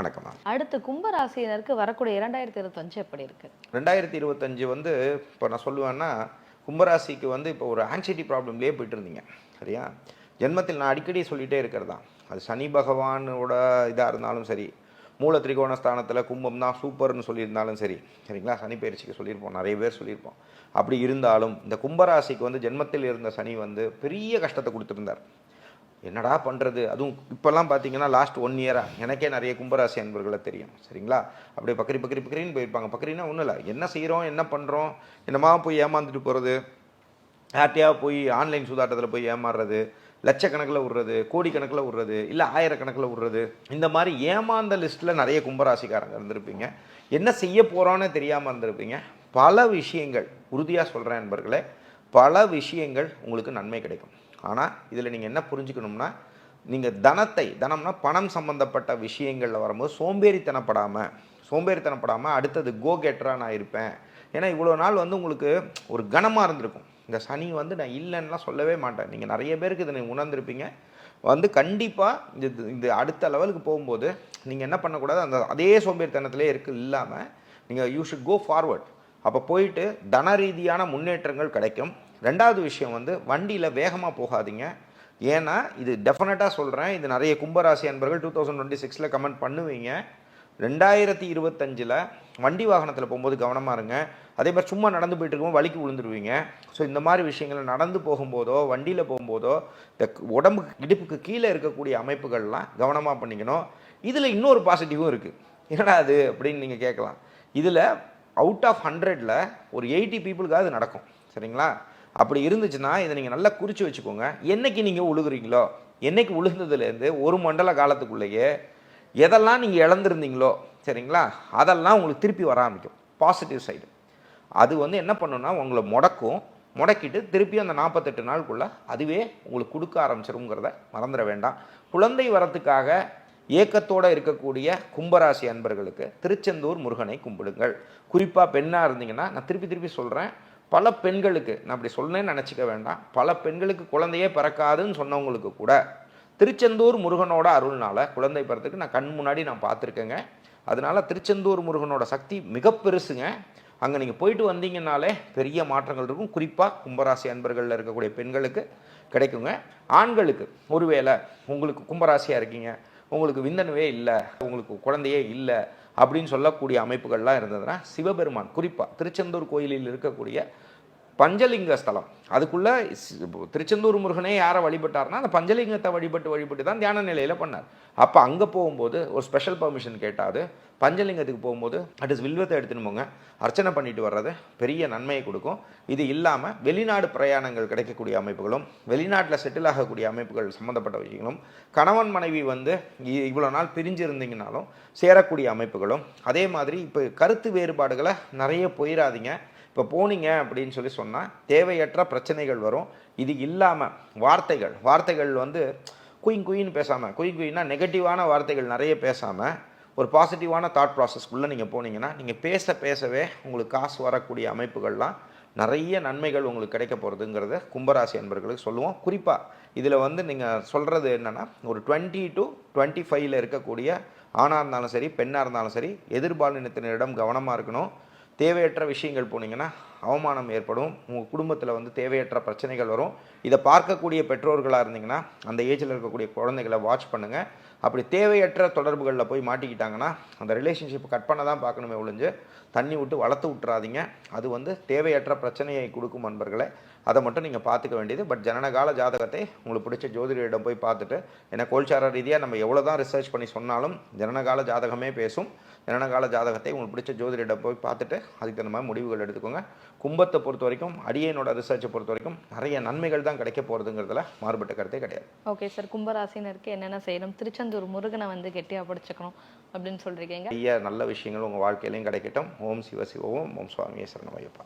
வணக்கம் அடுத்து கும்பராசினருக்கு வரக்கூடிய இரண்டாயிரத்தி இருபத்தஞ்சு எப்படி இருக்கு? ரெண்டாயிரத்தி இருபத்தஞ்சு வந்து இப்போ நான் சொல்லுவேன்னா கும்பராசிக்கு வந்து இப்போ ஒரு ஆங்ஸைட்டி ப்ராப்ளம்லேயே போயிட்டு இருந்தீங்க சரியா? ஜென்மத்தில் நான் அடிக்கடி சொல்லிகிட்டே இருக்கிறது? தான் அது சனி பகவானோட இதாக இருந்தாலும் சரி மூல திரிகோண ஸ்தானத்தில் கும்பம் தான் சூப்பர்னு சொல்லியிருந்தாலும் சரி சரிங்களா? சனி பயிற்சிக்கு சொல்லியிருப்போம் நிறைய பேர் சொல்லியிருப்போம். அப்படி இருந்தாலும் இந்த கும்பராசிக்கு வந்து ஜென்மத்தில் இருந்த சனி வந்து பெரிய கஷ்டத்தை கொடுத்துருந்தார். என்னடா பண்ணுறது அதுவும் இப்போல்லாம் பார்த்தீங்கன்னா லாஸ்ட் ஒன் இயராக எனக்கே நிறைய கும்பராசி அன்பர்களை தெரியும் சரிங்களா? அப்படியே பக்கரி பக்கரி பக்கரின்னு போயிருப்பாங்க. பக்கரின்னா ஒன்றும் இல்லை. என்ன செய்கிறோம் என்ன பண்ணுறோம் என்னமா போய் ஏமாந்துட்டு போகிறது யார்ட்டையாக போய் ஆன்லைன் சூதாட்டத்தில் போய் ஏமாறுறது? லட்சக்கணக்கில் விடுறது கோடிக்கணக்கில் விடுறது இல்லை ஆயிரக்கணக்கில் விடுறது? இந்த மாதிரி ஏமாந்த லிஸ்ட்டில் நிறைய கும்பராசிக்காரங்க இருந்திருப்பீங்க. என்ன செய்ய போகிறோன்னு தெரியாமல் இருந்திருப்பீங்க. பல விஷயங்கள் உறுதியாக சொல்கிறேன் நண்பர்களே பல விஷயங்கள் உங்களுக்கு நன்மை கிடைக்கும். ஆனால் இதில் நீங்கள் என்ன புரிஞ்சுக்கணும்னா நீங்கள் தனத்தை தனம்னா பணம் சம்பந்தப்பட்ட விஷயங்களில் வரும்போது சோம்பேறித்தனப்படாமல் சோம்பேறித்தனப்படாமல் அடுத்தது கோ கெட்டராக நான் இருப்பேன். ஏன்னா இவ்வளோ நாள் வந்து உங்களுக்கு ஒரு கனமாக இருந்திருக்கும். இந்த சனி வந்து நான் இல்லைன்னுலாம் சொல்லவே மாட்டேன். நீங்கள் நிறைய பேருக்கு இதை நீங்கள் உணர்ந்திருப்பீங்க. வந்து கண்டிப்பாக இந்த இந்த அடுத்த லெவலுக்கு போகும்போது நீங்கள் என்ன பண்ணக்கூடாது? அந்த அதே சோம்பேறித்தனத்திலே இருக்கு இல்லாமல் நீங்கள் யூ ஷுட் கோ ஃபார்வர்ட் அப்போ போயிட்டு தன ரீதியான முன்னேற்றங்கள் கிடைக்கும். ரெண்டாவது விஷயம் வந்து வண்டியில் வேகமாக போகாதீங்க. ஏன்னா இது டெஃபினட்டாக சொல்கிறேன் இது நிறைய கும்பராசி அன்பர்கள் டூ தௌசண்ட் டுவெண்ட்டி சிக்ஸில் கமெண்ட் பண்ணுவீங்க. ரெண்டாயிரத்தி இருபத்தஞ்சில் வண்டி வாகனத்தில் போகும்போது கவனமாக இருங்க. அதே மாதிரி சும்மா நடந்து போயிட்டு இருக்கும்போது வலிக்கு விழுந்துருவீங்க. ஸோ இந்த மாதிரி விஷயங்களை நடந்து போகும்போதோ வண்டியில் போகும்போதோ இந்த உடம்புக்கு இடுப்புக்கு கீழே இருக்கக்கூடிய அமைப்புகள்லாம் கவனமாக பண்ணிக்கணும். இதில் இன்னொரு பாசிட்டிவும் இருக்குது என்னடா அது அப்படின்னு நீங்கள் கேட்கலாம். இதில் அவுட் ஆஃப் ஹண்ட்ரடில் ஒரு எயிட்டி பீப்புளுக்காக அது நடக்கும். சரிங்களா? அப்படி இருந்துச்சுன்னா இதை நீங்கள் நல்லா குறித்து வச்சுக்கோங்க. என்றைக்கு நீங்கள் உழுகுறீங்களோ என்றைக்கு உழுந்ததுலேருந்து ஒரு மண்டல காலத்துக்குள்ளேயே எதெல்லாம் நீங்கள் இழந்திருந்தீங்களோ சரிங்களா? அதெல்லாம் உங்களுக்கு திருப்பி வர ஆரம்பிக்கும். பாசிட்டிவ் சைடு அது வந்து என்ன பண்ணுன்னா உங்களை முடக்கும். முடக்கிட்டு திருப்பி அந்த நாற்பத்தெட்டு நாளுக்குள்ளே அதுவே உங்களுக்கு கொடுக்க ஆரம்பிச்சிருங்கிறத மறந்துட வேண்டாம். குழந்தை வரத்துக்காக ஏக்கத்தோடு இருக்கக்கூடிய கும்பராசி அன்பர்களுக்கு திருச்செந்தூர் முருகனை கும்பிடுங்கள். குறிப்பாக பெண்ணாக இருந்தீங்கன்னா நான் திருப்பி திருப்பி சொல்கிறேன் பல பெண்களுக்கு நான் அப்படி சொன்னேன்னு நினச்சிக்க வேண்டாம். பல பெண்களுக்கு குழந்தையே பிறக்காதுன்னு சொன்னவங்களுக்கு கூட திருச்செந்தூர் முருகனோட அருள்னால் குழந்தை பிறத்துக்கு நான் கண் முன்னாடி நான் பார்த்துருக்கேங்க. அதனால திருச்செந்தூர் முருகனோட சக்தி மிக பெருசுங்க. அங்கே நீங்கள் போயிட்டு வந்தீங்கன்னாலே பெரிய மாற்றங்கள் இருக்கும். குறிப்பாக கும்பராசி அன்பர்களில் இருக்கக்கூடிய பெண்களுக்கு கிடைக்குங்க. ஆண்களுக்கு ஒருவேளை உங்களுக்கு கும்பராசியாக இருக்கீங்க. உங்களுக்கு விந்தனவே இல்லை. உங்களுக்கு குழந்தையே இல்லை. அப்படின்னு சொல்லக்கூடிய அமைப்புகள்லாம் இருந்ததுன்னா சிவபெருமான் குறிப்பாக திருச்செந்தூர் கோயிலில் இருக்கக்கூடிய பஞ்சலிங்க ஸ்தலம். அதுக்குள்ளே திருச்செந்தூர் முருகனே யாரை வழிபட்டார்னா அந்த பஞ்சலிங்கத்தை வழிபட்டு வழிபட்டு தான் தியான நிலையில் பண்ணார். அப்போ அங்கே போகும்போது ஒரு ஸ்பெஷல் பர்மிஷன் கேட்டாது பஞ்சலிங்கத்துக்கு போகும்போது அட் இஸ் வில்வத்தை எடுத்துன்னு போங்க. அர்ச்சனை பண்ணிட்டு வர்றது பெரிய நன்மையை கொடுக்கும். இது இல்லாமல் வெளிநாடு பிரயாணங்கள் கிடைக்கக்கூடிய அமைப்புகளும் வெளிநாட்டில் செட்டில் ஆகக்கூடிய அமைப்புகள் சம்மந்தப்பட்ட விஷயங்களும் கணவன் மனைவி வந்து இ- இவ்வளோ நாள் பிரிஞ்சு இருந்தீங்கனாலும் சேரக்கூடிய அமைப்புகளும் அதே மாதிரி இப்போ கருத்து வேறுபாடுகளை நிறைய போயிடாதீங்க இப்போ போனீங்க அப்படின்னு சொல்லி சொன்னால் தேவையற்ற பிரச்சனைகள் வரும். இது இல்லாமல் வார்த்தைகள் வார்த்தைகள் வந்து குயின் குயின்னு பேசாமல் குயின் குயின்னா நெகட்டிவான வார்த்தைகள் நிறைய பேசாமல் ஒரு பாசிட்டிவான தாட் ப்ராசஸ்க்குள்ளே நீங்கள் போனீங்கன்னா நீங்கள் பேச பேசவே உங்களுக்கு காசு வரக்கூடிய அமைப்புகள்லாம் நிறைய நன்மைகள் உங்களுக்கு கிடைக்க போகிறதுங்கிறத கும்பராசி அன்பர்களுக்கு சொல்லுவோம். குறிப்பாக இதில் வந்து நீங்கள் சொல்கிறது என்னென்னா ஒரு டுவெண்ட்டி டு டுவெண்ட்டி ஃபைவ்ல இருக்கக்கூடிய ஆணாக இருந்தாலும் சரி பெண்ணாக இருந்தாலும் சரி எதிர்பாலினத்தினரிடம் கவனமாக இருக்கணும். தேவையற்ற விஷயங்கள் போனீங்கன்னா அவமானம் ஏற்படும். உங்கள் குடும்பத்தில் வந்து தேவையற்ற பிரச்சனைகள் வரும். இதை பார்க்கக்கூடிய பெற்றோர்களாக இருந்தீங்கன்னா அந்த ஏஜில் இருக்கக்கூடிய குழந்தைகளை வாட்ச் பண்ணுங்கள் அப்படி தேவையற்ற தொடர்புகளில் போய் மாட்டிக்கிட்டாங்கன்னா அந்த ரிலேஷன்ஷிப் கட் பண்ண தான் பார்க்கணுமே ஒழிஞ்சு தண்ணி விட்டு வளர்த்து விட்டுறாதீங்க. அது வந்து தேவையற்ற பிரச்சனையை கொடுக்கும் நண்பர்களை அதை மட்டும் நீங்கள் பார்த்துக்க வேண்டியது. பட் ஜனனகால ஜாதகத்தை உங்களுக்கு பிடிச்ச ஜோதிடரிடம் போய் பார்த்துட்டு ஏன்னா கோல்சார ரீதியாக நம்ம எவ்வளோ தான் ரிசர்ச் பண்ணி சொன்னாலும் ஜனனகால ஜாதகமே பேசும். ஜனனகால ஜாதகத்தை உங்களுக்கு பிடிச்ச ஜோதிடரிடம் போய் பார்த்துட்டு அதுக்கு தகுந்த மாதிரி முடிவுகள் எடுத்துக்கோங்க. கும்பத்தை பொறுத்த வரைக்கும் அடியனோட ரிசர்ச்சை பொறுத்த வரைக்கும் நிறைய நன்மைகள் தான் கிடைக்க போகிறதுங்கிறதுல மாறுபட்ட கருத்தே கிடையாது. ஓகே சார் கும்பராசினருக்கு என்னென்ன செய்யணும்? திருச்செந்தூர் முருகனை வந்து கெட்டியாக பிடிச்சிக்கணும் அப்படின்னு சொல்றீங்க. நிறைய நல்ல விஷயங்கள் உங்கள் வாழ்க்கையிலையும் கிடைக்கட்டும். ஓம் சிவ சிவ ஓம் ஓம் சுவாமியே சரணமையப்பா